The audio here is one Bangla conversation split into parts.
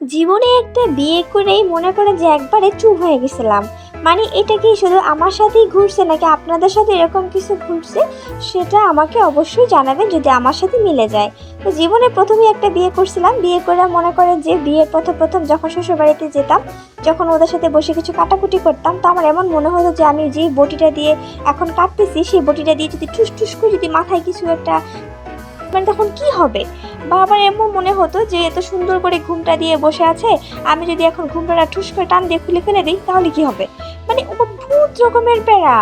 জীবনে একটা বিয়ে করেই মনে করে যে একবারে চুপ হয়ে গেছিলাম। মানে এটা কি শুধু আমার সাথেই ঘুরছে নাকি আপনাদের সাথে এরকম কিছু ঘুরছে? সেটা আমাকে অবশ্যই জানাবেন যদি আমার সাথে মিলে যায়। তো জীবনে প্রথমে একটা বিয়ে করছিলাম। বিয়ে করে মনে করেন যে বিয়ের প্রথম প্রথম যখন শ্বশুরবাড়িতে যেতাম, যখন ওদের সাথে বসে কিছু কাটাকুটি করতাম, তো আমার এমন মনে হতো যে আমি যেই বটিটা দিয়ে এখন কাটতেছি, সেই বটিটা দিয়ে যদি ঠুস ঠুস করে যদি মাথায় কিছু একটা মানে তখন কি হবে? বা আবার এমন মনে হতো যে এত সুন্দর করে ঘুমটা দিয়ে বসে আছে, আমি যদি এখন ঘুমটা ঠুস করে টান দিয়ে খুলে ফেলে দিই, তাহলে কি হবে? মানে অদ্ভুত রকমের প্যারা।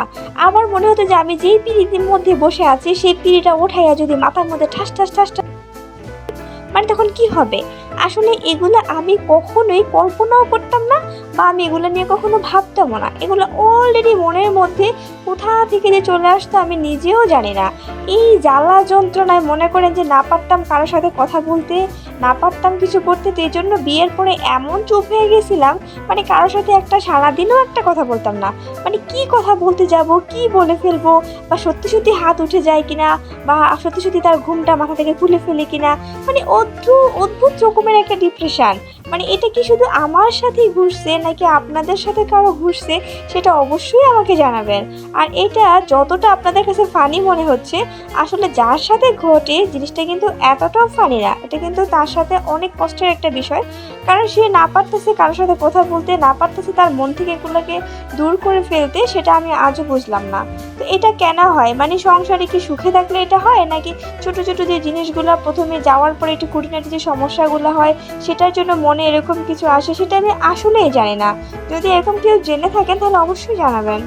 আমার মনে হতো যে আমি যেই পিড়িটির মধ্যে বসে আছি, সেই পিড়িটা ওঠাইয়া যদি মাথার মধ্যে ঠাস ঠাস ঠাস ঠাস মানে তখন কি হবে? আসলে এগুলো আমি কখনোই কল্পনাও করতাম না বা আমি এগুলো নিয়ে কখনো ভাবতামও না। এগুলো অলরেডি মনের মধ্যে কোথা থেকে যে চলে আসতো আমি নিজেও জানি না। এই জ্বালা যন্ত্রণায় মনে করেন যে না পারতাম কারোর সাথে কথা বলতে, না পারতাম কিছু করতে, তো এই জন্য বিয়ের পরে এমন চুপ হয়ে গেছিলাম মানে কারোর সাথে একটা সারাদিনও একটা কথা বলতাম না। মানে কি কথা বলতে যাব, কি বলে ফেলব, বা সত্যি সত্যি হাত উঠে যায় কিনা, বা সত্যি সত্যি তার ঘুমটা মাথা থেকে খুলে ফেলে কিনা মানে অদ্ভুত অদ্ভুত রকমের একটা ডিপ্রেশন মানে এটা কি শুধু আমার সাথেই ঘুরছে নাকি আপনাদের সাথে কারও ঘুরছে, সেটা অবশ্যই আমাকে জানাবেন। আর এটা যতটা আপনাদের কাছে ফানি মনে হচ্ছে, আসলে যার সাথে ঘটে জিনিসটা কিন্তু এতটাও ফানি না। এটা কিন্তু তার সাথে অনেক কষ্টের একটা বিষয়। কারণ সে না পারতেছে কারোর সাথে কথা বলতে, না পারতেছে তার মন থেকে এগুলোকে দূর করে ফেলতে, সেটা আমি আজও বুঝলাম না। তো এটা কেন হয়? মানে সংসারে কি সুখে থাকলে এটা হয়? নাকি ছোট ছোট যে জিনিসগুলো প্রথমে যাওয়ার পরে একটু খুঁটিনাটি যে সমস্যাগুলো হয়, সেটার জন্য মনে এরকম কিছু আসে সেটা আমি আসলেই জানি না। যদি এরকম কেউ জেনে থাকেন, তাহলে অবশ্যই জানাবেন।